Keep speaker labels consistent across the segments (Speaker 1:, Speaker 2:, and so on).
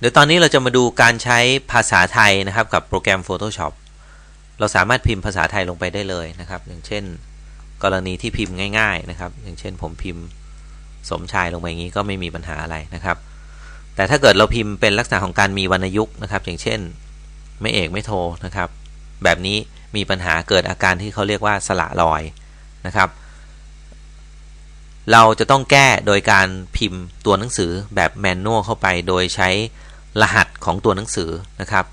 Speaker 1: เดี๋ยวตอนนี้เราจะมาดูการใช้ภาษาไทยนะครับกับโปรแกรม Photoshop เราสามารถพิมพ์ภาษาไทยลงไปได้เลยนะครับ อย่างเช่น กรณีที่พิมพ์ง่าย ๆนะครับ อย่างเช่น ผมพิมพ์สมชายลงไปอย่างนี้ก็ไม่มีปัญหาอะไรนะครับ แต่ถ้าเกิดเราพิมพ์เป็นลักษณะของการมีวรรณยุกต์นะครับ อย่างเช่น ไม่เอกไม่โทนะครับ แบบนี้มีปัญหาเกิดอาการที่เขาเรียกว่าสละรอยนะครับ เราจะต้องแก้โดยการพิมพ์ตัวหนังสือแบบแมนนวลเข้าไป โดยใช้ รหัสของตัวหนังสือนะครับ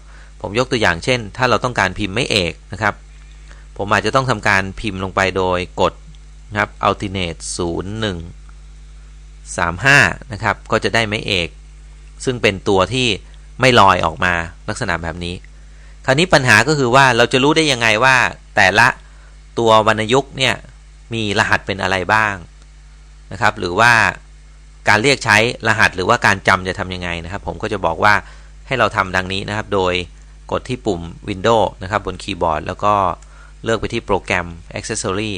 Speaker 1: ผมยกตัวอย่างเช่น ถ้าเราต้องการพิมพ์ไม่เอกนะครับ ผมอาจจะต้องทำการพิมพ์ลงไปโดยกดนะครับ alternate 0 1 3 5 นะครับ ก็จะได้ไม่เอก ซึ่งเป็นตัวที่ไม่ลอยออกมาลักษณะแบบนี้ คราวนี้ปัญหาก็คือว่าเราจะรู้ได้ยังไงว่าแต่ละตัววรรณยุกต์เนี่ยมีรหัสเป็นอะไรบ้างนะครับ หรือว่า การเรียกใช้รหัสหรือว่าการจำจะทำยังไงนะครับ ผมก็จะบอกว่าให้เราทำดังนี้นะครับ โดยกดที่ปุ่ม Windows นะครับบนคีย์บอร์ด แล้วก็เลือกไปที่โปรแกรม Accessory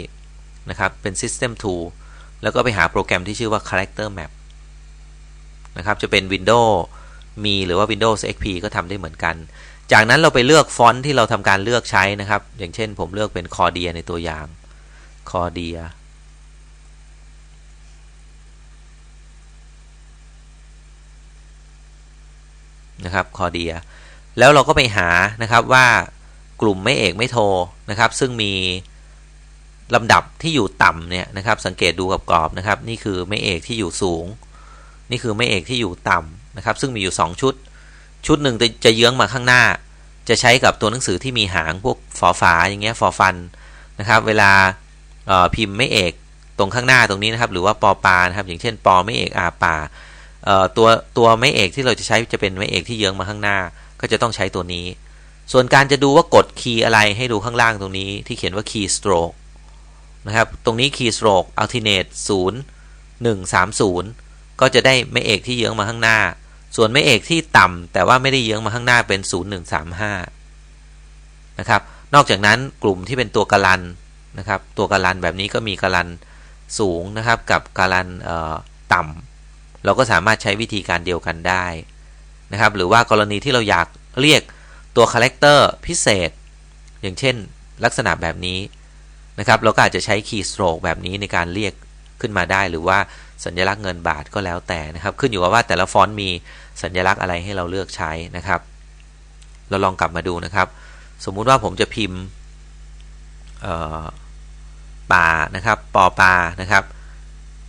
Speaker 1: นะครับเป็น System Tool แล้วก็ไปหาโปรแกรมที่ชื่อว่า Character Map นะครับจะเป็น Windows มีหรือว่า Windows XP ก็ทำได้เหมือนกัน จากนั้นเราไปเลือกฟอนต์ที่เราทำการเลือกใช้นะครับ อย่างเช่นผมเลือกเป็น Cordia ในตัวอย่าง Cordia นะครับคอเดียแล้วเราก็ไปหานะครับว่ากลุ่มไม่เอกไม่โทนะครับ ซึ่งมีลำดับที่อยู่ต่ำเนี่ยนะครับ สังเกตดูกับกรอบนะครับ นี่คือไม่เอกที่อยู่สูง นี่คือไม่เอกที่อยู่ต่ำนะครับ ซึ่งมีอยู่ 2 ชุด ชุดหนึ่งจะเยื้องมาข้างหน้า จะใช้กับตัวหนังสือที่มีหางพวกฝอฝาอย่างเงี้ยฟอฟันนะครับ เวลาพิมพ์ไม่เอกตรงข้างหน้าตรงนี้นะครับ หรือว่าปอปานะครับ อย่างเช่น ปอไม่เอกอาปา ตัวตัวไม้เอกที่เราจะใช้จะเป็นไม้เอกที่เยื้องมาข้างหน้า ก็จะต้องใช้ตัวนี้ ส่วนการจะดูว่ากดคีย์อะไรให้ดูข้างล่างตรงนี้ที่เขียนว่า key stroke นะครับ ตรงนี้ key stroke alternate 0 1 3 0ก็จะได้ไม้เอกที่เยื้องมาข้างหน้า ส่วนไม้เอกที่ต่ำแต่ว่าไม่ได้เยื้องมาข้างหน้าเป็น0 1 3 5นะครับ นอกจากนั้นกลุ่มที่เป็นตัวกาลันนะครับ ตัวกาลันแบบนี้ก็มีกาลันสูงนะครับ กับกาลันต่ำ เราก็สามารถใช้วิธีการเดียวกันได้นะครับ หรือว่ากรณีที่เราอยากเรียกตัวคาแรคเตอร์พิเศษ อย่างเช่นลักษณะแบบนี้นะครับ เราก็อาจจะใช้คีย์สโตรกแบบนี้ในการเรียกขึ้นมาได้ หรือว่าสัญลักษณ์เงินบาทก็แล้วแต่นะครับ ขึ้นอยู่กับว่าแต่ละฟอนต์มีสัญลักษณ์อะไรให้เราเลือกใช้นะครับ เราลองกลับมาดูนะครับ สมมุติว่าผมจะพิมพ์ป่านะครับปอปานะครับ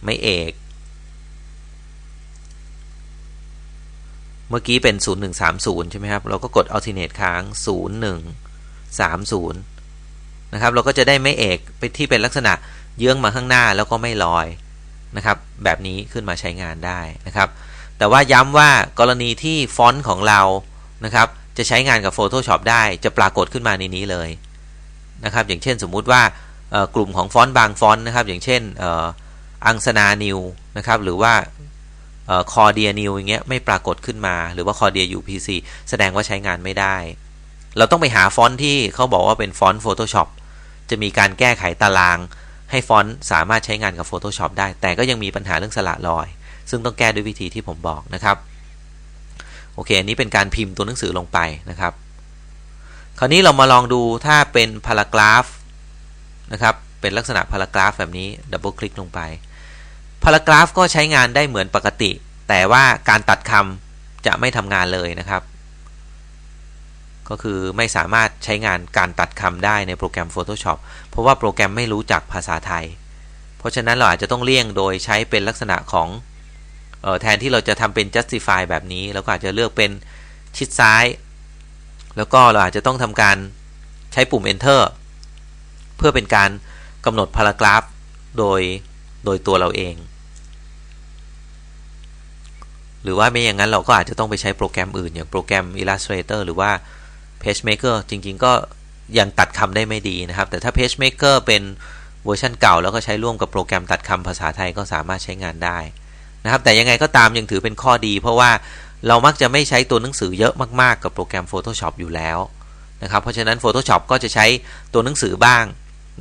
Speaker 1: ไม่เอก เมื่อกี้เป็น 0130 ใช่ไหมครับ เราก็กด alternate ค้าง 0130 นะครับ เราก็จะได้ไม่เอกไปที่เป็นลักษณะเยื้องมาข้างหน้าแล้วก็ไม่ลอยนะครับ แบบนี้ขึ้นมาใช้งานได้นะครับ แต่ว่าย้ำว่ากรณีที่ฟอนต์ของเรานะครับ จะใช้งานกับ Photoshop ได้จะปรากฏขึ้นมาในนี้เลยนะครับ อย่างเช่นสมมุติว่ากลุ่มของฟอนต์บางฟอนต์นะครับ อย่างเช่นอังสนานิวนะครับ หรือว่า คอเดียนิวอย่างเงี้ยไม่ปรากฏขึ้นมา หรือว่าคอเดีย UPC แสดงว่าใช้งานไม่ได้ เราต้องไปหาฟอนต์ที่เขาบอกว่าเป็นฟอนต์ Photoshop จะมีการแก้ไขตาราง ให้ฟอนต์สามารถใช้งานกับ Photoshop ได้ แต่ก็ยังมีปัญหาเรื่องสละรอย ซึ่งต้องแก้ด้วยวิธีที่ผมบอกนะครับ โอเค อันนี้เป็นการพิมพ์ตัวหนังสือลงไปนะครับ คราวนี้เรามาลองดูถ้าเป็นพารากราฟนะครับ เป็นลักษณะพารากราฟแบบนี้ดับเบิลคลิกลงไป พารากราฟก็ใช้งานได้เหมือนปกติ แต่ว่าการตัดคำจะไม่ทำงานเลยนะครับ ก็คือไม่สามารถใช้งานการตัดคำได้ในโปรแกรม Photoshop เพราะว่าโปรแกรมไม่รู้จักภาษาไทย เพราะฉะนั้นเราอาจจะต้องเลี่ยงโดยใช้เป็นลักษณะของออแทนที่เราจะทำเป็น justify แบบนี้เราก็อาจจะเลือกเป็นชิดซ้าย แล้วก็เราอาจจะต้องทำการใช้ปุ่ม enter เพื่อเป็นการกำหนดพารากราฟโดย โดยตัวเราเอง หรือว่าไม่อย่างนั้นเราก็อาจจะต้องไปใช้โปรแกรมอื่น อย่างโปรแกรม Illustrator หรือว่า PageMaker จริง ๆ ก็ยังตัดคำได้ไม่ดีนะครับ แต่ถ้า PageMaker เป็นเวอร์ชันเก่า แล้วก็ใช้ร่วมกับโปรแกรมตัดคำภาษาไทยก็สามารถใช้งานได้นะครับ แต่ยังไงก็ตามยังถือเป็นข้อดี เพราะว่าเรามักจะไม่ใช้ตัวหนังสือเยอะมากๆ กับโปรแกรม Photoshop อยู่แล้วนะครับ เพราะฉะนั้น Photoshop ก็จะใช้ตัวหนังสือบ้าง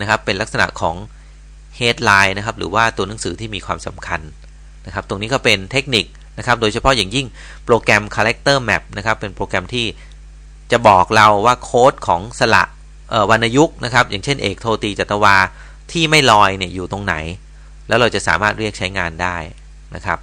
Speaker 1: นะครับ เป็นลักษณะของ headline นะครับหรือว่าตัวหนังสือที่มีความสำคัญนะครับตรงนี้ก็เป็นเทคนิคนะครับโดยเฉพาะอย่างยิ่งโปรแกรม Character Map นะครับเป็นโปรแกรมที่จะบอกเราว่าโค้ดของสระวรรณยุกต์นะครับอย่างเช่นเอกโทตีจัตวาที่ไม่ลอยเนี่ยอยู่ตรงไหน แล้วเราจะสามารถเรียกใช้งานได้นะครับ